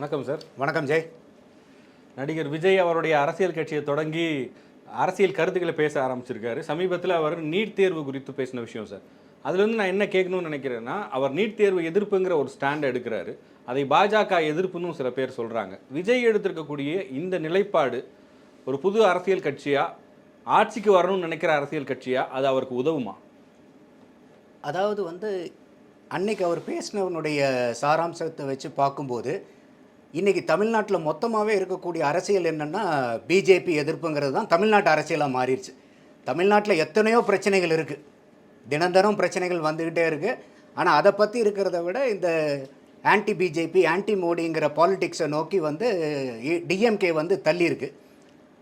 வணக்கம் சார். வணக்கம் ஜெய். நடிகர் விஜய் அவருடைய அரசியல் கட்சியை தொடங்கி அரசியல் கருத்துக்களை பேச ஆரம்பிச்சிருக்காரு. சமீபத்தில் அவர் நீட் தேர்வு குறித்து பேசின விஷயம் சார். அதுலேருந்து நான் என்ன கேட்கணும்னு நினைக்கிறேன்னா அவர் நீட் தேர்வு எதிர்ப்புங்கிற ஒரு ஸ்டாண்ட் எடுக்கிறாரு. அதை பாஜக எதிர்ப்புன்னு சில பேர் சொல்கிறாங்க விஜய் எடுத்திருக்கக்கூடிய இந்த நிலைப்பாடு ஒரு புது அரசியல் கட்சியா ஆட்சிக்கு வரணும்னு நினைக்கிற அரசியல் கட்சியா அது அவருக்கு உதவுமா? அதாவது வந்து அன்னைக்கு அவர் பேசினவனுடைய சாராம்சத்தை வச்சு பார்க்கும்போது இன்றைக்கி தமிழ்நாட்டில் மொத்தமாகவே இருக்கக்கூடிய அரசியல் என்னென்னா பிஜேபி எதிர்ப்புங்கிறது தான் தமிழ்நாட்டு அரசியலாக மாறிடுச்சு. தமிழ்நாட்டில் எத்தனையோ பிரச்சனைகள் இருக்குது தினந்தனம் பிரச்சனைகள் வந்துக்கிட்டே இருக்குது ஆனால் அதை பற்றி இருக்கிறத விட இந்த ஆன்டி பிஜேபி ஆன்டி மோடிங்கிற பாலிடிக்ஸை நோக்கி வந்து டிஎம்கே வந்து தள்ளிருக்கு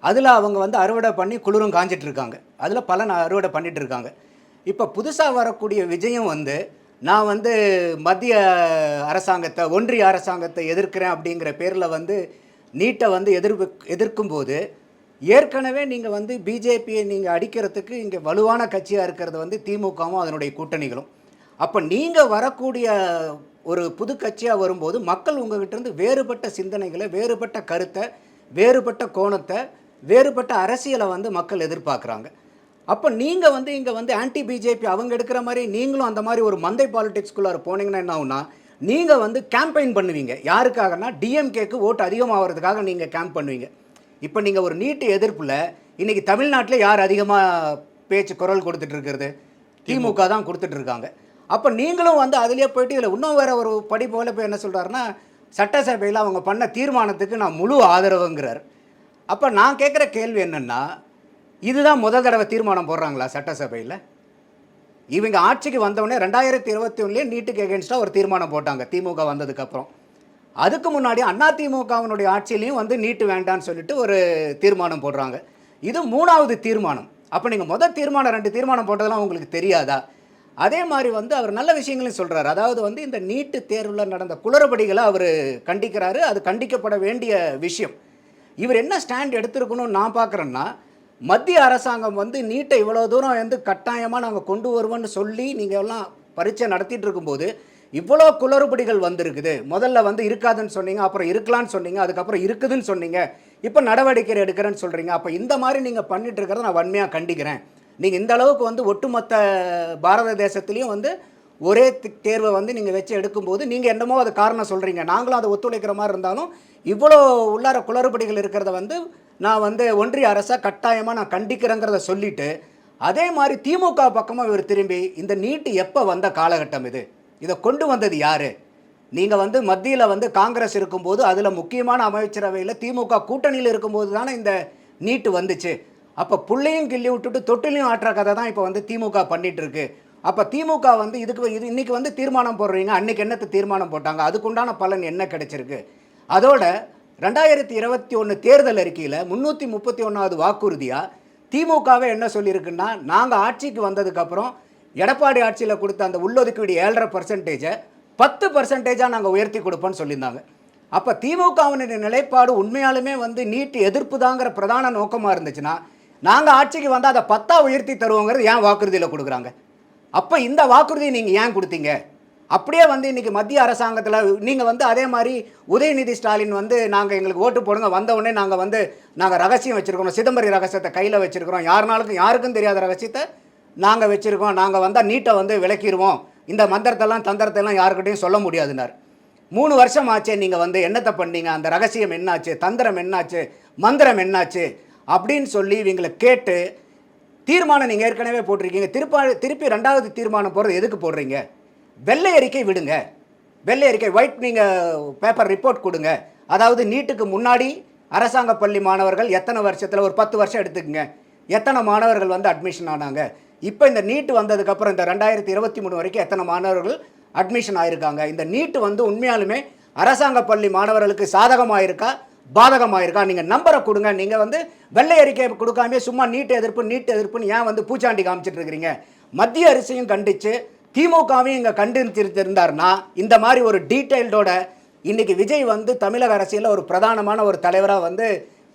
அதில் அவங்க வந்து அறுவடை பண்ணி குளிரும் காஞ்சிட்ருக்காங்க அதில் பலன் அறுவடை பண்ணிகிட்ருக்காங்க இப்போ புதுசாக வரக்கூடிய விஜயம் வந்து நான் வந்து மத்திய அரசாங்கத்தை ஒன்றிய அரசாங்கத்தை எதிர்க்கிறேன் அப்படிங்கிற பேரில் வந்து நீட்டை வந்து எதிர்ப்பு எதிர்க்கும்போது ஏற்கனவே நீங்கள் வந்து பிஜேபியை நீங்கள் அடிக்கிறதுக்கு இங்கே வலுவான கட்சியாக இருக்கிறது வந்து திமுகவும் அதனுடைய கூட்டணிகளும். அப்போ நீங்கள் வரக்கூடிய ஒரு புது கட்சியாக வரும்போது மக்கள் உங்ககிட்டருந்து வேறுபட்ட சிந்தனைகளை வேறுபட்ட கருத்தை வேறுபட்ட கோணத்தை வேறுபட்ட அரசியலை வந்து மக்கள் எதிர்பார்க்குறாங்க. அப்போ நீங்கள் வந்து இங்கே வந்து ஆன்டி பிஜேபி அவங்க எடுக்கிற மாதிரி நீங்களும் அந்த மாதிரி ஒரு மந்தை பாலிடிக்ஸ்குள்ளார போனீங்கன்னா என்ன ஆகுனா நீங்கள் வந்து கேம்பெயின் பண்ணுவீங்க. யாருக்காகனா டிஎம்கேக்கு ஓட்டு அதிகமாகிறதுக்காக நீங்கள் கேம்ப் பண்ணுவீங்க. இப்போ நீங்கள் ஒரு நீட்டு எதிர்ப்பில் இன்றைக்கி தமிழ்நாட்டில் யார் அதிகமாக பேச்சு குரல் கொடுத்துட்டு இருக்கிறது? திமுக தான் கொடுத்துட்ருக்காங்க அப்போ நீங்களும் வந்து அதுலேயே போயிட்டு இதில் இன்னும் வேற ஒரு படி போல போய் என்ன சொல்கிறாருன்னா சட்டசபையில் அவங்க பண்ண தீர்மானத்துக்கு நான் முழு ஆதரவுங்கிறார். அப்போ நான் கேட்குற கேள்வி என்னென்னா இதுதான் முதல் தடவை தீர்மானம் போடுறாங்களா சட்டசபையில்? இவங்க ஆட்சிக்கு வந்தவுடனே ரெண்டாயிரத்தி இருபத்தி ஒன்றுலேயே நீட்டுக்கு எகென்ஸ்டாக ஒரு தீர்மானம் போட்டாங்க திமுக வந்ததுக்கப்புறம் அதுக்கு முன்னாடி அண்ணா திமுகவினுடைய ஆட்சியிலையும் வந்து நீட்டு வேண்டான்னு சொல்லிட்டு ஒரு தீர்மானம் போடுறாங்க. இது மூணாவது தீர்மானம். அப்போ நீங்கள் முதல் தீர்மானம் ரெண்டு தீர்மானம் போட்டதெல்லாம் உங்களுக்கு தெரியாதா? அதே மாதிரி வந்து அவர் நல்ல விஷயங்களையும் சொல்கிறார் அதாவது வந்து இந்த நீட்டு தேர்வில் நடந்த குளறுபடிகளை அவர் கண்டிக்கிறாரு. அது கண்டிக்கப்பட வேண்டிய விஷயம். இவர் என்ன ஸ்டாண்ட் எடுத்திருக்கணும்னு நான் பார்க்குறேன்னா மத்திய அரசாங்கம் வந்து நீட்டை இவ்வளோ தூரம் வந்து கட்டாயமாக நாங்கள் கொண்டு வருவோம்னு சொல்லி நீங்கள் எல்லாம் பரீட்சை நடத்திட்டு இருக்கும்போது இவ்வளோ குளறுபடிகள் வந்திருக்குது. முதல்ல வந்து இருக்காதுன்னு சொன்னீங்க அப்புறம் இருக்கலான்னு சொன்னீங்க அதுக்கப்புறம் இருக்குதுன்னு சொன்னீங்க. இப்போ நடவடிக்கை எடுக்கிறேன்னு சொல்கிறீங்க அப்போ இந்த மாதிரி நீங்கள் பண்ணிட்டு இருக்கிறத நான் வன்மையாக கண்டிக்கிறேன். நீங்கள் இந்த அளவுக்கு வந்து ஒட்டுமொத்த பாரத தேசத்துலேயும் வந்து ஒரே தேர்வை வந்து நீங்கள் வச்சு எடுக்கும்போது நீங்கள் என்னமோ அது காரணம் சொல்கிறீங்க நாங்களும் அதை ஒத்துழைக்கிற மாதிரி இருந்தாலும் இவ்வளோ உள்ளார குளறுபடிகள் இருக்கிறத வந்து நான் வந்து ஒன்றிய அரசை கட்டாயமாக நான் கண்டிக்கிறேங்கிறத சொல்லிட்டு அதே மாதிரி திமுக பக்கமாக இவர் திரும்பி இந்த நீட்டு எப்போ வந்த காலகட்டம் இது? இதை கொண்டு வந்தது யார்? நீங்கள் வந்து மத்தியில் வந்து காங்கிரஸ் இருக்கும்போது அதில் முக்கியமான அமைச்சரவையில் திமுக கூட்டணியில் இருக்கும்போது தானே இந்த நீட்டு வந்துச்சு. அப்போ புள்ளையும் கிள்ளி விட்டுட்டு தொட்டிலையும் ஆட்டுற கதை தான் இப்போ வந்து திமுக பண்ணிகிட்ருக்கு அப்போ திமுக வந்து இதுக்கு இது இன்றைக்கி வந்து தீர்மானம் போடுறீங்க அன்னைக்கு என்னத்தை தீர்மானம் போட்டாங்க? அதுக்குண்டான பலன் என்ன கிடைச்சிருக்கு? அதோட ரெண்டாயிரத்தி இருபத்தி ஒன்று தேர்தல் அறிக்கையில் முந்நூற்றி முப்பத்தி ஒன்றாவது வாக்குறுதியாக திமுகவே என்ன சொல்லியிருக்குன்னா நாங்கள் ஆட்சிக்கு வந்ததுக்கப்புறம் எடப்பாடி ஆட்சியில் கொடுத்த அந்த உள்ளொதுக்கீடு ஏழரை பர்சன்டேஜை பத்து பர்சன்டேஜாக நாங்கள் உயர்த்தி கொடுப்போம்னு சொல்லியிருந்தாங்க. அப்போ திமுகவினுடைய நிலைப்பாடு உண்மையாலுமே வந்து நீட்டு எதிர்ப்பு தாங்கிற பிரதான நோக்கமாக இருந்துச்சுன்னா நாங்கள் ஆட்சிக்கு வந்தால் அதை பத்தாக உயர்த்தி தருவோங்கிறது ஏன் வாக்குறுதியில் கொடுக்குறாங்க? அப்போ இந்த வாக்குறுதியை நீங்கள் ஏன் கொடுத்தீங்க? அப்படியே வந்து இன்னைக்கு மத்திய அரசாங்கத்தில் நீங்கள் வந்து அதே மாதிரி உதயநிதி ஸ்டாலின் வந்து நாங்கள் எங்களுக்கு ஓட்டு போடுங்க வந்தவுடனே நாங்கள் வந்து நாங்கள் ரகசியம் வச்சுருக்கிறோம் சிதம்பரி ரகசியத்தை கையில் வச்சுருக்கிறோம். யாருனாலுக்கும் யாருக்கும் தெரியாத ரகசியத்தை நாங்கள் வச்சுருக்கோம். நாங்கள் வந்தால் நீட்டை வந்து விளக்கிடுவோம் இந்த மந்திரத்தெல்லாம் தந்திரத்தெல்லாம் யாருக்கிட்டையும் சொல்ல முடியாதுனார் மூணு வருஷம் ஆச்சே நீங்கள் வந்து என்னத்தை பண்ணீங்க? அந்த ரகசியம் என்னாச்சு? தந்திரம் என்னாச்சு? மந்திரம் என்னாச்சு? அப்படின்னு சொல்லி இவங்களை கேட்டு தீர்மானம் நீங்கள் ஏற்கனவே போட்டிருக்கீங்க. திருப்பா திருப்பி ரெண்டாவது தீர்மானம் போடுறது எதுக்கு போடுறீங்க? வெள்ளை அறிக்கை விடுங்க. வெள்ளை அறிக்கை ஒயிட் நீங்கள் பேப்பர் ரிப்போர்ட் கொடுங்க. அதாவது நீட்டுக்கு முன்னாடி அரசாங்க பள்ளி மாணவர்கள் எத்தனை வருஷத்தில் ஒரு பத்து வருஷம் எடுத்துக்கங்க. எத்தனை மாணவர்கள் வந்து அட்மிஷன் ஆனாங்க. இப்போ இந்த நீட்டு வந்ததுக்கப்புறம் இந்த ரெண்டாயிரத்தி இருபத்தி மூணு வரைக்கும் எத்தனை மாணவர்கள் அட்மிஷன் ஆயிருக்காங்க? இந்த நீட்டு வந்து உண்மையாலுமே அரசாங்க பள்ளி மாணவர்களுக்கு சாதகமாக இருக்கா பாதகமாக இருக்கா நீங்கள் நம்பரை கொடுங்க. நீங்கள் வந்து வெள்ளை அறிக்கை கொடுக்காமே சும்மா நீட்டு எதிர்ப்பு நீட் எதிர்ப்புன்னு ஏன் வந்து பூச்சாண்டி காமிச்சிட்டு இருக்கிறீங்க? மத்திய அரசையும் கண்டித்து திமுகவையும் இங்கே கண்டித்திருந்தார்னா இந்த மாதிரி ஒரு டீட்டெயில்டோட இன்னைக்கு விஜய் வந்து தமிழக அரசியலில் ஒரு பிரதானமான ஒரு தலைவராக வந்து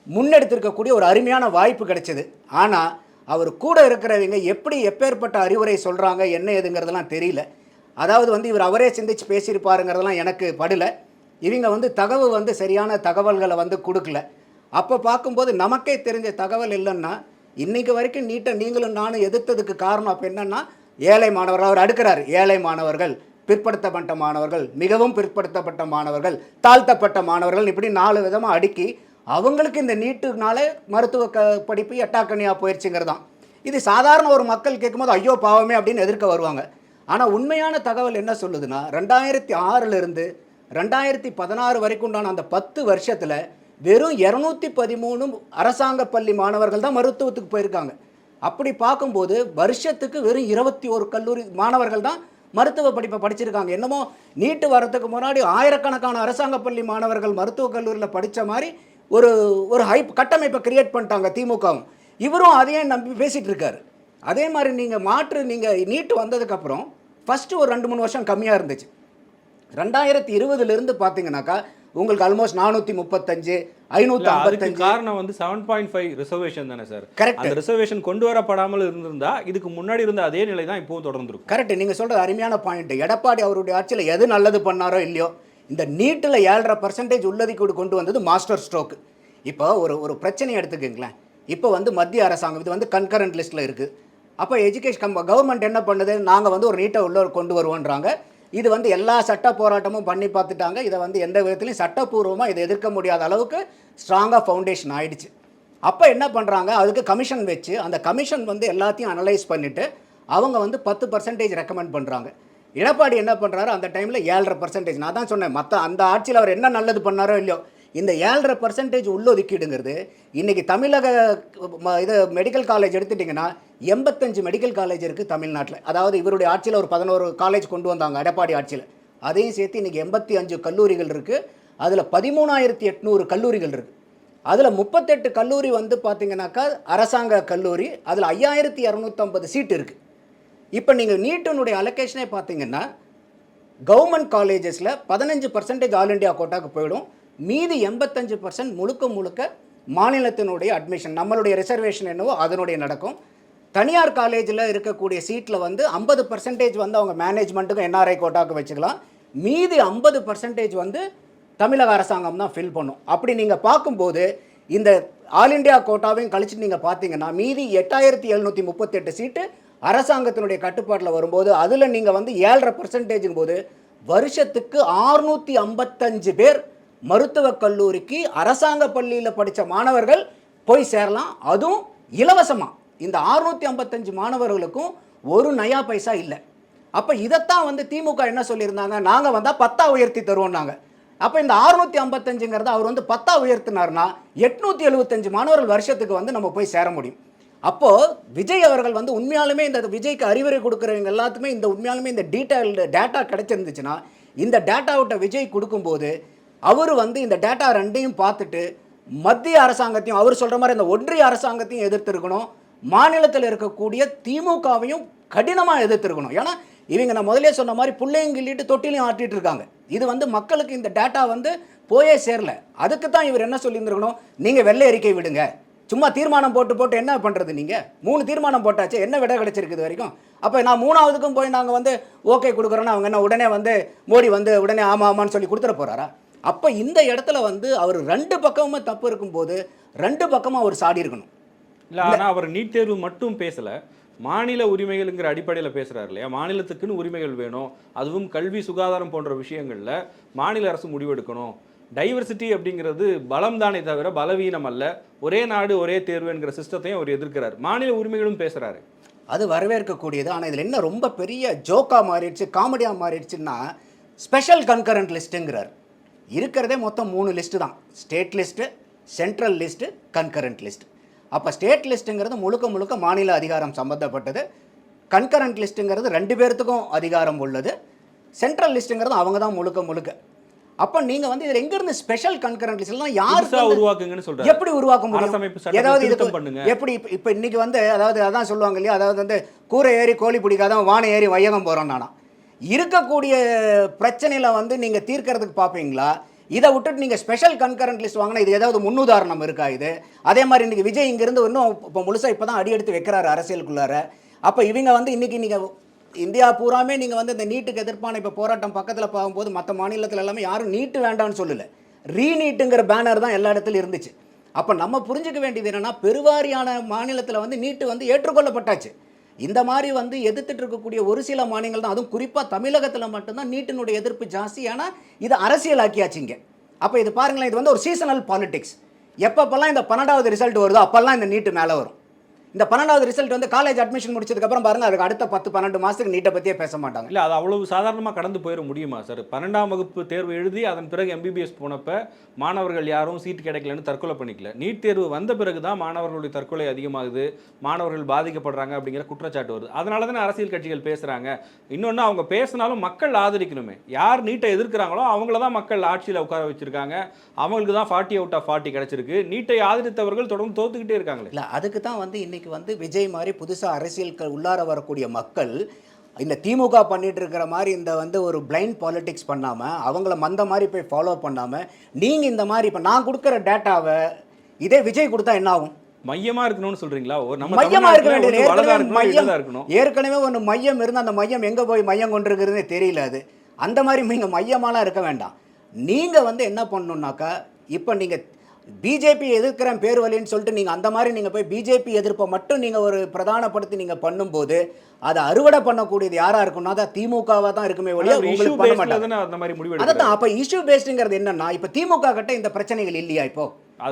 முன்னெடுத்திருக்கக்கூடிய ஒரு அருமையான வாய்ப்பு கிடைச்சிது. ஆனால் அவர் கூட இருக்கிறவங்க எப்படி எப்பேற்பட்ட அறிவுரை சொல்கிறாங்க என்ன ஏதுங்கிறதெல்லாம் தெரியல. அதாவது வந்து இவர் அவரே சிந்திச்சு பேசியிருப்பாருங்கிறதெல்லாம் எனக்கு படல. இவங்க வந்து தகவல் வந்து சரியான தகவல்களை வந்து கொடுக்கல. அப்போ பார்க்கும்போது நமக்கே தெரிஞ்ச தகவல் இல்லைன்னா இன்றைக்கு வரைக்கும் நீட்டை நீங்களும் நானும் எதிர்த்ததுக்கு காரணம் அப்போ என்னென்னா ஏழை மாணவர்கள் அவர் அடுக்கிறார். ஏழை மாணவர்கள் பிற்படுத்தப்பட்ட மாணவர்கள் மிகவும் பிற்படுத்தப்பட்ட மாணவர்கள் தாழ்த்தப்பட்ட மாணவர்கள் இப்படி நாலு விதமாக அடுக்கி அவங்களுக்கு இந்த நீட்டுனால மருத்துவ க படிப்பு எட்டாக்கணியாக போயிடுச்சுங்கிறது தான் இது சாதாரண ஒரு மக்கள் கேட்கும்போது ஐயோ பாவமே அப்படின்னு எதிர்க்க வருவாங்க. ஆனால் உண்மையான தகவல் என்ன சொல்லுதுன்னா ரெண்டாயிரத்தி ஆறிலிருந்து ரெண்டாயிரத்தி பதினாறு வரைக்கும் உண்டான அந்த பத்து வருஷத்தில் வெறும் இரநூத்தி பதிமூணு அரசாங்க பள்ளி மாணவர்கள் தான் மருத்துவத்துக்கு போயிருக்காங்க. அப்படி பார்க்கும்போது வருஷத்துக்கு வெறும் இருபத்தி ஒரு கல்லூரி மாணவர்கள் தான் மருத்துவ படிப்பை படிச்சிருக்காங்க. என்னமோ நீட்டு வர்றதுக்கு முன்னாடி ஆயிரக்கணக்கான அரசாங்க பள்ளி மாணவர்கள் மருத்துவக் கல்லூரியில் படித்த மாதிரி ஒரு ஒரு ஹைப் கட்டமைப்பை கிரியேட் பண்ணிட்டாங்க திமுகவும். இவரும் அதையே நம்பி பேசிகிட்டு இருக்காரு. அதே மாதிரி நீங்கள் மாற்று நீங்கள் நீட்டு வந்ததுக்கப்புறம் ஃபஸ்ட்டு ஒரு ரெண்டு மூணு வருஷம் கம்மியாக இருந்துச்சு. ரெண்டாயிரத்தி இருபதுலேருந்து பார்த்தீங்கன்னாக்கா உங்களுக்கு ஆல்மோஸ்ட் நானூற்றி முப்பத்தஞ்சு ஐநூற்றி ஐம்பத்தஞ்சு. காரணம் வந்து செவன் பாயிண்ட் ஃபைவ் ரிசர்வேஷன் தானே சார். அந்த ரிசர்வேஷன் கொண்டு வரப்படாமல் இருந்திருந்தா இதுக்கு முன்னாடி இருந்த அதே நிலை தான் இப்பவும் தொடர்ந்துருக்கும். கரெக்ட் நீங்கள் சொல்கிறது அருமையான பாயிண்ட் எடப்பாடி அவருடைய ஆட்சியில் எது நல்லது பண்ணாரோ இல்லையோ இந்த நீட்டில் ஏழரை பர்சன்டேஜ் உள்ளதுக்கீடு கொண்டு வந்தது மாஸ்டர் ஸ்ட்ரோக் இப்போ ஒரு ஒரு பிரச்சனையை எடுத்துக்கங்களேன். இப்போ வந்து மத்திய அரசாங்கம் இது வந்து கன்கரண்ட் லிஸ்ட்டில் இருக்குது அப்போ எஜுகேஷன் கவர்மெண்ட் என்ன பண்ணுது? நாங்கள் வந்து ஒரு நீட்டை உள்ள கொண்டு வருவோன்றாங்க. இது வந்து எல்லா சட்ட போராட்டமும் பண்ணி பார்த்துட்டாங்க. இதை வந்து எந்த விதத்துலையும் சட்டப்பூர்வமாக இதை எதிர்க்க முடியாத அளவுக்கு ஸ்ட்ராங்காக ஃபவுண்டேஷன் ஆயிடுச்சு. அப்போ என்ன பண்ணுறாங்க அதுக்கு கமிஷன் வச்சு அந்த கமிஷன் வந்து எல்லாத்தையும் அனலைஸ் பண்ணிவிட்டு அவங்க வந்து பத்து பர்சன்டேஜ் ரெக்கமெண்ட் பண்ணுறாங்க எடப்பாடி என்ன பண்ணுறாரு அந்த டைமில் ஏழரை பர்சன்டேஜ் நான் தான் சொன்னேன் மற்ற அந்த ஆட்சியில் அவர் என்ன நல்லது பண்ணாரோ இல்லையோ இந்த ஏழரை பர்சன்டேஜ் உள்ளொதுக்கீடுங்கிறது இன்றைக்கி தமிழக ம- இது மெடிக்கல் காலேஜ் எடுத்துட்டிங்கன்னா எண்பத்தஞ்சு மெடிக்கல் காலேஜ் இருக்குது தமிழ்நாட்டில். அதாவது இவருடைய ஆட்சியில் ஒரு பதினோரு காலேஜ் கொண்டு வந்தாங்க எடப்பாடி ஆட்சியில். அதையும் சேர்த்து இன்றைக்கி எண்பத்தி அஞ்சு கல்லூரிகள் இருக்குது அதில் பதிமூணாயிரத்தி எட்நூறு கல்லூரிகள் இருக்குது அதில் முப்பத்தெட்டு கல்லூரி வந்து பார்த்தீங்கன்னாக்கா அரசாங்க கல்லூரி அதில் ஐயாயிரத்தி இரநூத்தம்பது சீட் இருக்குது இப்போ நீங்கள் நீட்டினுடைய அலொகேஷனே பார்த்தீங்கன்னா கவர்மெண்ட் காலேஜஸில் பதினஞ்சு பர்சன்டேஜ் ஆல் இண்டியா கோட்டாக்கு போயிடும். மீதி எண்பத்தஞ்சு பர்சன்ட் முழுக்க முழுக்க மாநிலத்தினுடைய அட்மிஷன் நம்மளுடைய ரிசர்வேஷன் என்னவோ அதனுடைய நடக்கும். தனியார் காலேஜில் இருக்கக்கூடிய சீட்டில் வந்து ஐம்பது பர்சன்டேஜ் வந்து அவங்க மேனேஜ்மெண்ட்டுக்கும் என்ஆர்ஐ கோட்டாக்கு வச்சுக்கலாம். மீதி ஐம்பது பர்சன்டேஜ் வந்து தமிழக அரசாங்கம் தான் ஃபில் பண்ணும். அப்படி நீங்கள் பார்க்கும்போது இந்த ஆல் இண்டியா கோட்டாவையும் கழிச்சு நீங்கள் பார்த்தீங்கன்னா மீதி எட்டாயிரத்தி எழுநூற்றி முப்பத்தெட்டு சீட்டு அரசாங்கத்தினுடைய கட்டுப்பாட்டில் வரும்போது அதில் நீங்கள் வந்து ஏழரை பர்சன்டேஜுங்க போது வருஷத்துக்கு ஆறுநூற்றி ஐம்பத்தஞ்சு பேர் மருத்துவக் கல்லூரிக்கு அரசாங்க பள்ளியில் படித்த மாணவர்கள் போய் சேரலாம். அதுவும் இலவசமாக இந்த அறுநூற்றி ஐம்பத்தஞ்சு மாணவர்களுக்கும் ஒரு நயா பைசா இல்லை. அப்போ இதைத்தான் வந்து திமுக என்ன சொல்லியிருந்தாங்க? நாங்கள் வந்தால் பத்தா உயர்த்தி தருவோம்னாங்க. அப்போ இந்த அறுநூத்தி ஐம்பத்தஞ்சுங்கிறத அவர் வந்து பத்தா உயர்த்தினார்னா எட்நூற்றி எழுபத்தஞ்சு மாணவர்கள் வருஷத்துக்கு வந்து நம்ம போய் சேர முடியும். அப்போது விஜய் அவர்கள் வந்து உண்மையாலுமே இந்த விஜய்க்கு அறிவுரை கொடுக்குறவங்க எல்லாத்துமே இந்த உண்மையாலுமே இந்த டீட்டெயில்டு டேட்டா கிடைச்சிருந்துச்சுன்னா இந்த டேட்டாவிட்ட விஜய் கொடுக்கும்போது அவர் வந்து இந்த டேட்டா ரெண்டையும் பார்த்துட்டு மத்திய அரசாங்கத்தையும் அவர் சொல்கிற மாதிரி இந்த ஒன்றிய அரசாங்கத்தையும் எதிர்த்திருக்கணும். மாநிலத்தில் இருக்கக்கூடிய திமுகவையும் கடினமாக எதிர்த்திருக்கணும். ஏன்னா இவங்க நான் முதலே சொன்ன மாதிரி பிள்ளைங்க கிள்ளிட்டு தொட்டிலையும் ஆட்டிட்டு இருக்காங்க. இது வந்து மக்களுக்கு இந்த டேட்டா வந்து போயே சேரல. அதுக்கு தான் இவர் என்ன சொல்லியிருந்திருக்கணும்? நீங்கள் வெள்ளை அறிக்கை விடுங்க. சும்மா தீர்மானம் போட்டு போட்டு என்ன பண்ணுறது நீங்கள் மூணு தீர்மானம் போட்டாச்சு. என்ன விட கிடச்சிருக்குது வரைக்கும்? அப்போ நான் மூணாவதுக்கும் போய் நாங்கள் வந்து ஓகே கொடுக்குறோன்னா அவங்க என்ன உடனே வந்து மோடி வந்து உடனே ஆமாம் ஆமான்னு சொல்லி கொடுத்துட போகிறாரா அப்போ இந்த இடத்துல வந்து அவர் ரெண்டு பக்கமுமே தப்பு இருக்கும்போது ரெண்டு பக்கமும் அவர் சாடி இருக்கணும். இல்ல ஆனா அவர் நீட் தேர்வு மட்டும் பேசல. மாநில உரிமைகள்ங்கிற அடிப்படையில் பேசுறாரு இல்லையா? மாநிலத்துக்குன்னு உரிமைகள் வேணும். அதுவும் கல்வி சுகாதாரம் போன்ற விஷயங்கள்ல மாநில அரசு முடிவெடுக்கணும். டைவர்சிட்டி அப்படிங்கிறது பலம் தானே தவிர பலவீனம் அல்ல. ஒரே நாடு ஒரே தேர்வு என்கிற சிஸ்டத்தையும் அவர் எதிர்க்கிறார். மாநில உரிமைகளும் பேசுறாரு. அது வரவேற்கக்கூடியது. ஆனால் இதில் என்ன ரொம்ப பெரிய ஜோக்காக மாறிடுச்சு காமெடியாக மாறிடுச்சுன்னா ஸ்பெஷல் கன்கரண்ட் லிஸ்ட்டுங்கிறார் இருக்கிறதே மொத்தம் மூணு லிஸ்ட்டு தான். State list central list concurrent list அப்போ ஸ்டேட் லிஸ்ட்டுங்கிறது முழுக்க முழுக்க மாநில அதிகாரம் சம்மந்தப்பட்டது கன்கரண்ட் லிஸ்ட்டுங்கிறது ரெண்டு பேர்த்துக்கும் அதிகாரம் உள்ளது. சென்ட்ரல் லிஸ்ட்டுங்கிறது அவங்க தான் முழுக்க முழுக்க. அப்போ நீங்கள் வந்து இதில் எங்கேருந்து ஸ்பெஷல் கன்கரண்ட் லிஸ்ட்லாம் வந்து- உருவாக்குங்கன்னு சொல்றாரு. எப்படி உருவாக்க முடியும்? ஏதாவது இதுக்கு பண்ணுங்க. எப்படி இப்ப- இப்ப இன்னைக்கு வந்து அதாவது அதான் சொல்லுவாங்க இல்லையா? அதாவது வந்து கூரை ஏறி கோழி பிடிக்காதான் வானை ஏறி வையகம் போறோம் நானா இருக்கக்கூடிய பிரச்சனையில் வந்து நீங்கள் தீர்க்கறதுக்கு பார்ப்பீங்களா இதை விட்டுட்டு நீங்கள் ஸ்பெஷல் கன்கரண்ட் லிஸ்ட் வாங்கினா இது ஏதாவது முன்னுதாரணம் இருக்கா இது? அதே மாதிரி இன்றைக்கி விஜய் இங்கேருந்து இன்னும் இப்போ முழுசாக இப்போ தான் அடி எடுத்து வைக்கிறாரு அரசியலுக்குள்ளார. அப்போ இவங்க வந்து இன்றைக்கி நீங்கள் இந்தியா பூராமே நீங்கள் வந்து இந்த நீட்டுக்கு எதிர்ப்பான இப்போ போராட்டம் பக்கத்தில் பார்க்கும்போது மற்ற மாநிலத்தில் எல்லாமே யாரும் நீட்டு வேண்டாம்னு சொல்லல. ரீநீட்டுங்கிற பேனர் தான் எல்லா இடத்துலையும் இருந்துச்சு. அப்போ நம்ம புரிஞ்சுக்க வேண்டியது என்னென்னா பெருவாரியான மாநிலத்தில் வந்து நீட்டு வந்து ஏற்றுக்கொள்ளப்பட்டாச்சு. இந்த மாதிரி வந்து எதிர்த்துட்டு இருக்கக்கூடிய ஒரு சில மாநிலங்கள் தான். அதுவும் குறிப்பாக தமிழகத்தில் மட்டும்தான் நீட்டினுடைய எதிர்ப்பு ஜாஸ்தி. ஏன்னா இது அரசியலாக்கியாச்சுங்க அப்போ இது பாருங்களேன் இது வந்து ஒரு சீசனல் பாலிடிக்ஸ் எப்பப்பெல்லாம் இந்த பன்னெண்டாவது ரிசல்ட் வருதோ அப்போல்லாம் இந்த நீட்டு மேலே வரும். இந்த பன்னெண்டாவது ரிசல்ட் வந்து காலேஜ் அட்மிஷன் முடிச்சதுக்கப்புறம் பாருங்க அதுக்கு அடுத்த பத்து பன்னெண்டு மாதத்துக்கு நீட்டை பற்றியே பேச மாட்டாங்க. இல்ல அது அவ்வளவு சாதாரணமா கடந்து போயிட முடியுமா சார் பன்னெண்டாம் வகுப்பு தேர்வு எழுதி அதன் பிறகு எம்பிபிஎஸ் போனப்ப மாணவர்கள் யாரும் சீட் கிடைக்கலன்னு தற்கொலை பண்ணிக்கல. நீட் தேர்வு வந்த பிறகு தான் மாணவர்களுடைய தற்கொலை அதிகமாகுது மாணவர்கள் பாதிக்கப்படுறாங்க அப்படிங்கிற குற்றச்சாட்டு வருது. அதனால தானே அரசியல் கட்சிகள் பேசுறாங்க. இன்னொன்று அவங்க பேசினாலும் மக்கள் ஆதரிக்கணுமே. யார் நீட்டை எதிர்க்கிறாங்களோ அவங்கள தான் மக்கள் ஆட்சியில் உட்கார வச்சிருக்காங்க. அவங்களுக்கு தான் ஃபார்ட்டி அவுட் ஆஃப் ஃபார்ட்டி கிடைச்சிருக்கு. நீட்டை ஆதரித்தவர்கள் தொடர்ந்து தோத்துக்கிட்டே இருக்காங்களே. இல்லை அதுக்கு தான் வந்து இன்னைக்கு வந்து விஜய் மாதிரி புதுசாக அரசியல் உள்ளார வரக்கூடிய மக்கள் இந்த திமுக பண்ணிட்டு இருக்கிற மாதிரி இந்த வந்து ஒரு பிளைண்ட் பாலிடிக்ஸ் பண்ணாமல் அவங்கள மந்த மாதிரி போய் ஃபாலோ பண்ணாமல் நீங்கள் இந்த மாதிரி இப்போ நான் கொடுக்குற டேட்டாவை இதே விஜய் கொடுத்தா என்ன ஆகும்? மையமா இருக்கணும்னு சொல்றீங்களா? நம்ம மையமா இருக்க வேண்டியது இருக்கணும் மையம் இடதா இருக்கணும். ஏற்கனவே ஒன்று மையம் இருந்து அந்த மையம் எங்கே போய் மையம் கொண்டிருக்கிறதுனே தெரியல அது. அந்த மாதிரி நீங்கள் மையமாலாம் இருக்க வேண்டாம். நீங்கள் வந்து என்ன பண்ணணுன்னாக்கா இப்போ நீங்கள் பிஜேபி எதிர்க்கிறேன் பேர் வழின்னு சொல்லிட்டு நீங்கள் அந்த மாதிரி நீங்கள் போய் பிஜேபி எதிர்ப்பை மட்டும் நீங்கள் ஒரு பிரதானப்படுத்தி நீங்கள் பண்ணும்போது அதை அறுவடை பண்ணக்கூடியது யாராக இருக்கும்னா தான் திமுகவாக தான் இருக்குமே ஒழிய உங்களுக்கு பண்ண மாட்டாங்க. அந்த மாதிரி முடிவு. அதான் அப்போ இஷ்யூ பேஸ்டுங்கிறது என்னன்னா இப்போ திமுக கிட்ட இந்த பிரச்சனைகள் இல்லையா இப்போ?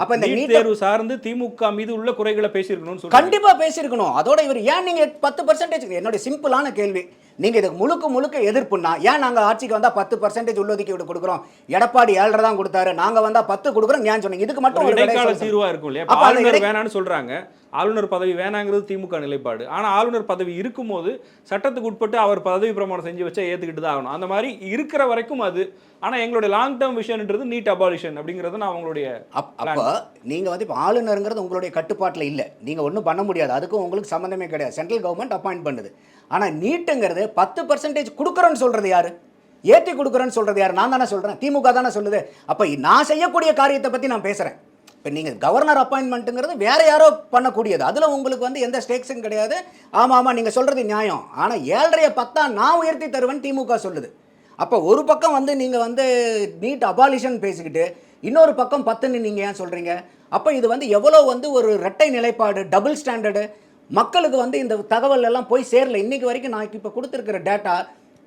அப்போ இந்த நீட் தேர்வு சார்ந்து திமுக மீது உள்ள குறைகளை பேசியிருக்கணும்னு சொல்றீங்க. கண்டிப்பா பேசியிருக்கணும். அதோட இவர் ஏன் நீங்க பத்து பர்சன்டேஜ் என்னுடைய சிம்பிளான கேள்வி. நீங்க இதுக்கு முழுக்க முழுக்க எதிர்ப்புன்னா ஏன் நாங்க ஆட்சிக்கு வந்தா பத்து பர்சன்டேஜ் உள்ளொதுக்கீடு கொடுக்குறோம்? எடப்பாடி ஏழரை தான் கொடுத்தாரு. நாங்க வந்தா பத்து கொடுக்குறோம் ஏன் சொன்னீங்க? இதுக்கு மட்டும் ஒரு இடைக்கால. தீர்வா இருக்கும் இல்லையா? வேணாம்னு சொல்றாங்க. ஆளுநர் பதவி வேணாங்கிறது திமுக நிலைப்பாடு. ஆனா ஆளுநர் பதவி இருக்கும்போது சட்டத்துக்கு உட்பட்டு அவர் பதவி பிரமாணம் செஞ்சு வச்சா ஏத்துக்கிட்டு தான் ஆகணும். அந்த மாதிரி இருக்கிற வரைக்கும் அது. ஆனா எங்களுடைய லாங் டேர்ம் விஷயம்ன்றது நீட் அபாலிஷன் அப்படிங்கிறது நான் அவங்களுடைய அப் அப்போ நீங்க வந்து இப்போ ஆளுநருங்கிறது உங்களுடைய கட்டுப்பாட்டில் இல்லை. நீங்க ஒன்றும் பண்ண முடியாது. அதுக்கும் உங்களுக்கு சம்மந்தமே கிடையாது. சென்ட்ரல் கவர்மெண்ட் அப்பாயிண்ட் பண்ணுது. ஆனா நீட்டுங்கிறது பத்து பர்சன்டேஜ் கொடுக்குறோன்னு சொல்றது யாரு? ஏற்றி கொடுக்குறேன்னு சொல்றது யாரு? நான் தானே சொல்றேன். திமுக தானே சொல்லுது. அப்போ நான் செய்யக்கூடிய காரியத்தை பத்தி நான் பேசுறேன். இப்போ நீங்கள் கவர்னர் அப்பாயின்மெண்ட்டுங்கிறது வேறு யாரோ பண்ணக்கூடியது. அதில் உங்களுக்கு வந்து எந்த ஸ்டேக்ஸும் கிடையாது. ஆமாம் ஆமாம் நீங்கள் சொல்கிறது நியாயம். ஆனால் ஏழரையை பத்தா நான் உயர்த்தி தருவேன் திமுக சொல்லுது. அப்போ ஒரு பக்கம் வந்து நீங்கள் வந்து நீட் அபாலிஷன் பேசிக்கிட்டு இன்னொரு பக்கம் பத்துன்னு நீங்கள் ஏன் சொல்கிறீங்க அப்போ இது வந்து எவ்வளோ வந்து ஒரு ரெட்டை நிலைப்பாடு டபுள் ஸ்டாண்டர்டு மக்களுக்கு வந்து இந்த தகவல் எல்லாம் போய் சேரல. இன்றைக்கி வரைக்கும் நான் இப்போ கொடுத்துருக்கிற டேட்டா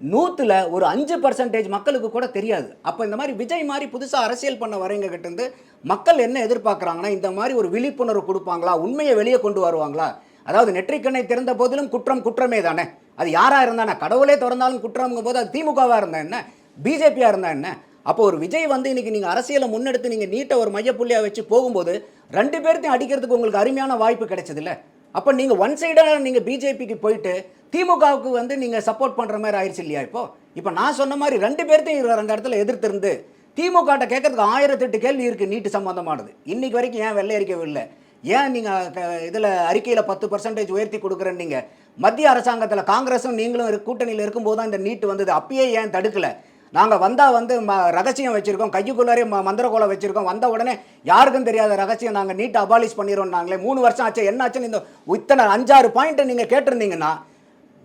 நூற்றுல ஒரு அஞ்சு பர்சன்டேஜ் மக்களுக்கு கூட தெரியாது. அப்போ இந்த மாதிரி விஜய் மாதிரி புதுசாக அரசியல் பண்ண வரவங்க கிட்டேருந்து மக்கள் என்ன எதிர்பார்க்குறாங்கன்னா இந்த மாதிரி ஒரு விழிப்புணர்வு கொடுப்பாங்களா? உண்மையை வெளியே கொண்டு வருவாங்களா? அதாவது நெற்றிக்கண்ணை திறந்த போதிலும் குற்றம் குற்றமே தானே? அது யாராக இருந்தானே கடவுளே திறந்தாலும் குற்றம்ங்கும் போது அது திமுகவாக இருந்தா என்ன? பிஜேபியாக இருந்தா என்ன? அப்போ ஒரு விஜய் வந்து இன்னைக்கு நீங்கள் அரசியலை முன்னெடுத்து நீங்கள் நீட்டை ஒரு மையப்புள்ளியாக வச்சு போகும்போது ரெண்டு பேர்த்தையும் அடிக்கிறதுக்கு உங்களுக்கு அருமையான வாய்ப்பு கிடைச்சதில்ல. அப்போ நீங்கள் ஒன் சைடாக நீங்கள் பிஜேபிக்கு போயிட்டு திமுகவுக்கு வந்து நீங்கள் சப்போர்ட் பண்ணுற மாதிரி ஆயிடுச்சு இல்லையா இப்போ? இப்போ நான் சொன்ன மாதிரி ரெண்டு பேர்த்தையும் அந்த இடத்துல எதிர்த்திருந்து திமுகட்ட கேட்கறதுக்கு ஆயிரத்தெட்டு கேள்வி இருக்குது நீட்டு சம்மந்தமானது இன்னைக்கு வரைக்கும் ஏன் வெள்ளை அறிக்கவில்லை? ஏன் நீங்கள் இதில் அறிக்கையில் பத்து பர்சன்டேஜ் உயர்த்தி கொடுக்குறேன்னு நீங்கள் மத்திய அரசாங்கத்தில் காங்கிரஸும் நீங்களும் கூட்டணியில் இருக்கும்போது தான் இந்த நீட் வந்தது. அப்பயே ஏன் தடுக்கலை? நாங்கள் வந்தால் வந்து ம ரகசியம் வச்சுருக்கோம். கையுக்குள்ளாரே ம மந்திரக்கோலை வச்சுருக்கோம். வந்த உடனே யாருக்கும் தெரியாத ரகசியம் நாங்கள் நீட்டை அபாலிஷ் பண்ணிடுறோம் நாங்களே மூணு வருஷம் ஆச்சு. என்ன ஆச்சுன்னு இந்த இத்தனை அஞ்சாறு பாயிண்ட்டை நீங்கள் கேட்டிருந்தீங்கன்னா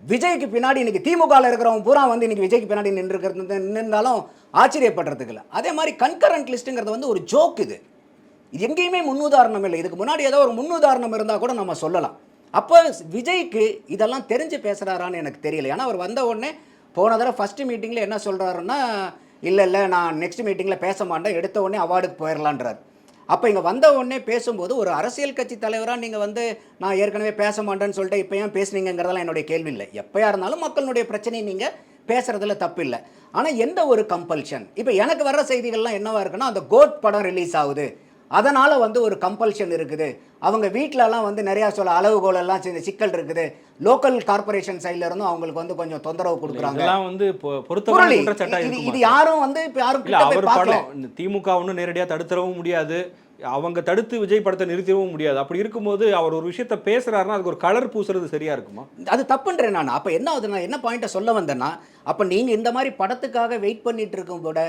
விஜய்க்கு பின்னாடி இன்னைக்கு திமுகவில் இருக்கிறவங்க பூரா வந்து இன்னைக்கு விஜய்க்கு பின்னாடி நின்றுக்கிறது நின்றாலும் ஆச்சரியப்படுறதுக்கு இல்லை. அதே மாதிரி கன்கரண்ட் லிஸ்ட்டுங்கிறது வந்து ஒரு ஜோக் இது. இது எங்கேயுமே முன்னுதாரணம் இல்லை. இதுக்கு முன்னாடி ஏதோ ஒரு முன்னுதாரணம் இருந்தால் கூட நம்ம சொல்லலாம். அப்போ விஜய்க்கு இதெல்லாம் தெரிஞ்சு பேசுகிறாரான்னு எனக்கு தெரியல. ஏன்னா அவர் வந்த உடனே போன தடவை ஃபஸ்ட்டு மீட்டிங்கில் என்ன சொல்கிறாருன்னா இல்லை இல்லை நான் நெக்ஸ்ட் மீட்டிங்கில் பேச மாட்டேன். எடுத்த உடனே அவார்டுக்கு போயிடலான்றார் அப்போ இங்கே வந்த உடனே பேசும்போது ஒரு அரசியல் கட்சி தலைவராக நீங்கள் வந்து நான் ஏற்கனவே பேச மாட்டேன்னு சொல்லிட்டு இப்போ ஏன் பேசுனீங்கிறதெல்லாம் என்னுடைய கேள்வி இல்லை. எப்போயா இருந்தாலும் மக்களுடைய பிரச்சனையை நீங்கள் பேசுகிறதுல தப்பு இல்லை. ஆனால் எந்த ஒரு கம்பல்ஷன் இப்போ எனக்கு வர்ற செய்திகள்லாம் என்னவாக இருக்குன்னா அந்த கோட் படம் ரிலீஸ் ஆகுது. அதனால் வந்து ஒரு கம்பல்ஷன் இருக்குது. அவங்க வீட்டிலலாம் வந்து நிறையா சொல்ல அளவுகோல் எல்லாம் சின்ன சிக்கல் இருக்குது. லோக்கல் கார்பரேஷன் சைடில் இருந்தும் அவங்களுக்கு வந்து கொஞ்சம் தொந்தரவு கொடுக்குறாங்க. வந்து பொ- பொருத்தமான புரளி குற்றச்சாட்டா இது இது யாரும் வந்து இப்போ யாரும் திமுக ஒன்றும் நேரடியா தடுத்துறவும் முடியாது. அவங்க தடுத்து விஜய் படத்தை நிறுத்தவும் முடியாது. அப்படி இருக்கும்போது அவர் ஒரு விஷயத்த பேசுறாருன்னா அதுக்கு ஒரு கலர் பூசுறது சரியா இருக்குமா? அது தப்புன்றேன் நான். அப்போ என்ன ஆகுது நான் என்ன பாயிண்ட்டை சொல்ல வந்தேன்னா அப்போ நீங்கள் இந்த மாதிரி படத்துக்காக வெயிட் பண்ணிட்டு இருக்கும் கூட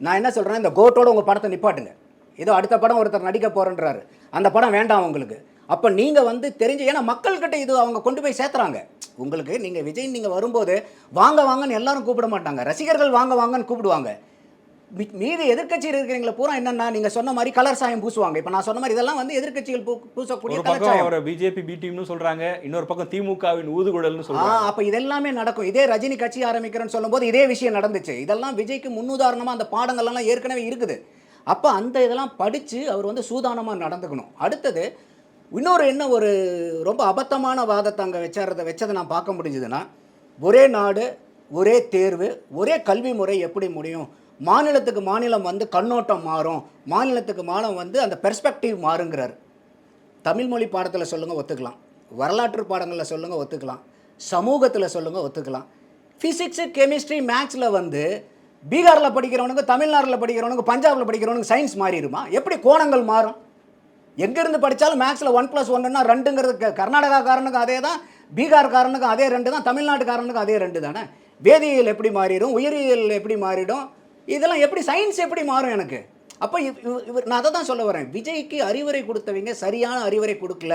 நான் என்ன சொல்கிறேன் இந்த கோட்டோட உங்கள் படத்தை நிப்பாட்டுங்க. ஏதோ அடுத்த படம் ஒருத்தர் நடிக்க போகிறேன்றாரு அந்த படம் வேண்டாம் உங்களுக்கு. அப்போ நீங்கள் வந்து தெரிஞ்சு ஏன்னா மக்கள்கிட்ட இது அவங்க கொண்டு போய் சேர்த்துறாங்க. உங்களுக்கு நீங்கள் விஜய் நீங்கள் வரும்போது வாங்க வாங்கன்னு எல்லாரும் கூப்பிட மாட்டாங்க. ரசிகர்கள் வாங்க வாங்கன்னு கூப்பிடுவாங்க. மீ- மீதி எதிர்க்கட்சியில் இருக்கிறவங்களை பூரா என்னன்னா நீங்கள் சொன்ன மாதிரி கலர் சாயம் பூசுவாங்க. இப்போ நான் சொன்ன மாதிரி இதெல்லாம் வந்து எதிர்க்கட்சிகள் பூ பூசக்கூடிய கலர் பக்கம் சாயம். பிஜேபி பி டீம்னு சொல்றாங்க. இன்னொரு பக்கம் திமுகவின் ஊதுகுழல்னு ஆ சொல்றாங்க. அப்போ இதெல்லாமே நடக்கும். இதே ரஜினி கட்சி ஆரம்பிக்கிறேன்னு சொல்லும்போது இதே விஷயம் நடந்துச்சு. இதெல்லாம் விஜய்க்கு முன்னுதாரணமாக அந்த பாடங்கள்லாம் ஏற்கனவே இருக்குது. அப்போ அந்த இதெல்லாம் படித்து அவர் வந்து சூதானமாக நடந்துக்கணும். அடுத்தது இன்னொரு என்ன ஒரு ரொம்ப அபத்தமான வாதத்தை அங்கே வச்சாரதை வச்சதை நான் பார்க்க முடிஞ்சதுன்னா ஒரே நாடு ஒரே தேர்வு ஒரே கல்வி முறை எப்படி முடியும்? மாநிலத்துக்கு மாநிலம் வந்து கண்ணோட்டம் மாறும். மாநிலத்துக்கு மாநிலம் வந்து அந்த பெர்ஸ்பெக்டிவ் மாறுங்கிறார். தமிழ் மொழி பாடத்தில் சொல்லுங்கள் ஒத்துக்கலாம். வரலாற்று பாடங்களில் சொல்லுங்கள் ஒத்துக்கலாம். சமூகத்தில் சொல்லுங்கள் ஒத்துக்கலாம். ஃபிசிக்ஸு கெமிஸ்ட்ரி மேக்ஸில் வந்து பீகாரில் படிக்கிறவனுக்கு தமிழ்நாட்டில் படிக்கிறவனுக்கு பஞ்சாபில் படிக்கிறவனுக்கு சயின்ஸ் மாறிடுமா? எப்படி கோணங்கள் மாறும்? எங்கேருந்து படித்தாலும் மேக்ஸில் ஒன் ப்ளஸ் ஒன்றுனா ரெண்டுங்கிறது கர்நாடகாக்காரனுக்கும் அதே தான் பீகார்காரனுக்கும் அதே ரெண்டு தான் தமிழ்நாட்டுக்காரனுக்கும் அதே ரெண்டு தானே? வேதியியல் எப்படி மாறிடும்? உயிரியல் எப்படி மாறிடும்? இதெல்லாம் எப்படி சயின்ஸ் எப்படி மாறும் எனக்கு? அப்போ இவர் நான் அதை தான் சொல்ல வரேன். விஜய்க்கு அறிவுரை கொடுத்தவங்க சரியான அறிவுரை கொடுக்கல.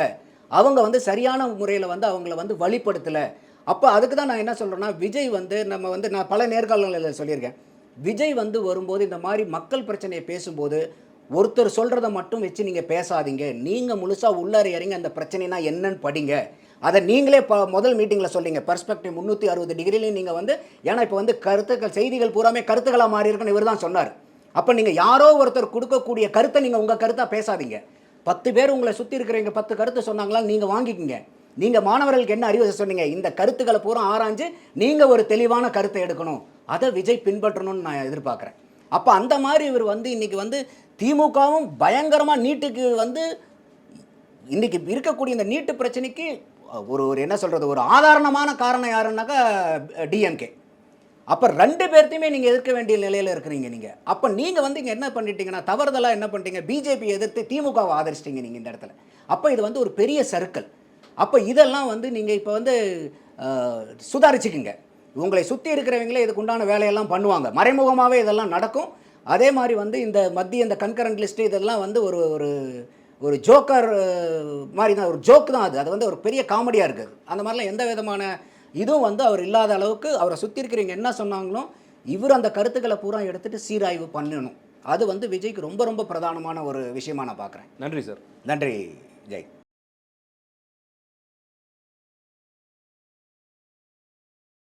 அவங்க வந்து சரியான முறையில் வந்து அவங்கள வந்து வழிப்படுத்தலை. அப்போ அதுக்கு தான் நான் என்ன சொல்கிறேன்னா விஜய் வந்து நம்ம வந்து நான் பல நேர்காணல்களில் சொல்லியிருக்கேன். விஜய் வந்து வரும்போது இந்த மாதிரி மக்கள் பிரச்சனையை பேசும்போது ஒருத்தர் சொல்கிறத மட்டும் வச்சு நீங்கள் பேசாதீங்க. நீங்கள் முழுசாக உள்ளார இறங்கி அந்த பிரச்சனைனா என்னன்னு படிங்க. அதை நீங்களே ப முதல் மீட்டிங்கில் சொல்லிங்க பர்ஸ்பெக்டிவ் முந்நூற்றி அறுபது டிகிரிலையும் நீங்கள் வந்து ஏன்னா இப்போ வந்து கருத்துக்கள் செய்திகள் பூராமே கருத்துக்களாக மாறி இருக்குன்னு இவர் தான் சொன்னார். அப்போ நீங்கள் யாரோ ஒருத்தர் கொடுக்கக்கூடிய கருத்தை நீங்கள் உங்கள் கருத்தாக பேசாதீங்க. பத்து பேர் உங்களை சுற்றி இருக்கிறவங்க பத்து கருத்து சொன்னாங்களா நீங்கள் வாங்கிக்கோங்க. நீங்கள் மாணவர்களுக்கு என்ன அறிவு சொன்னீங்க? இந்த கருத்துக்களை பூரா ஆராய்ஞ்சு நீங்கள் ஒரு தெளிவான கருத்தை எடுக்கணும். அதை விஜய் பின்பற்றணும்னு நான் எதிர்பார்க்குறேன். அப்போ அந்த மாதிரி இவர் வந்து இன்றைக்கி வந்து திமுகவும் பயங்கரமாக நீட்டுக்கு வந்து இன்றைக்கி இருக்கக்கூடிய இந்த நீட்டு பிரச்சனைக்கு ஒரு ஒரு என்ன சொல்கிறது ஒரு ஆதாரணமான காரணம் யாருன்னாக்கா டிஎம்கே. அப்போ ரெண்டு பேர்த்தையுமே நீங்கள் எதிர்க்க வேண்டிய நிலையில் இருக்கிறீங்க நீங்கள் அப்போ நீங்கள் வந்து இங்கே என்ன பண்ணிட்டீங்கன்னா தவறுதலாக என்ன பண்ணிட்டீங்க? பிஜேபி எதிர்த்து திமுகவை ஆதரிச்சிட்டீங்க நீங்கள் இந்த இடத்துல. அப்போ இது வந்து ஒரு பெரிய சர்க்கிள். அப்போ இதெல்லாம் வந்து நீங்கள் இப்போ வந்து சுதாரிச்சுக்குங்க. உங்களை சுற்றி இருக்கிறவங்களே இதுக்கு உண்டான வேலையெல்லாம் பண்ணுவாங்க. மறைமுகமாகவே இதெல்லாம் நடக்கும். அதே மாதிரி வந்து இந்த மத்திய இந்த கன்கரண்ட் லிஸ்ட்டு இதெல்லாம் வந்து ஒரு ஒரு ஒரு ஜோக்கர் மாதிரி தான் ஒரு ஜோக் தான் அது. அது வந்து ஒரு பெரிய காமெடியாக இருக்குது. அந்த மாதிரிலாம் எந்த விதமான இதுவும் வந்து அவர் இல்லாத அளவுக்கு அவரை சுற்றி இருக்கிறவங்க என்ன சொன்னாங்களோ இவர் அந்த கருத்துக்களை பூரா எடுத்துகிட்டு சீராய்வு பண்ணணும். அது வந்து விஜய்க்கு ரொம்ப ரொம்ப பிரதானமான ஒரு விஷயமா நான் பார்க்குறேன் நன்றி சார். நன்றி ஜெய்.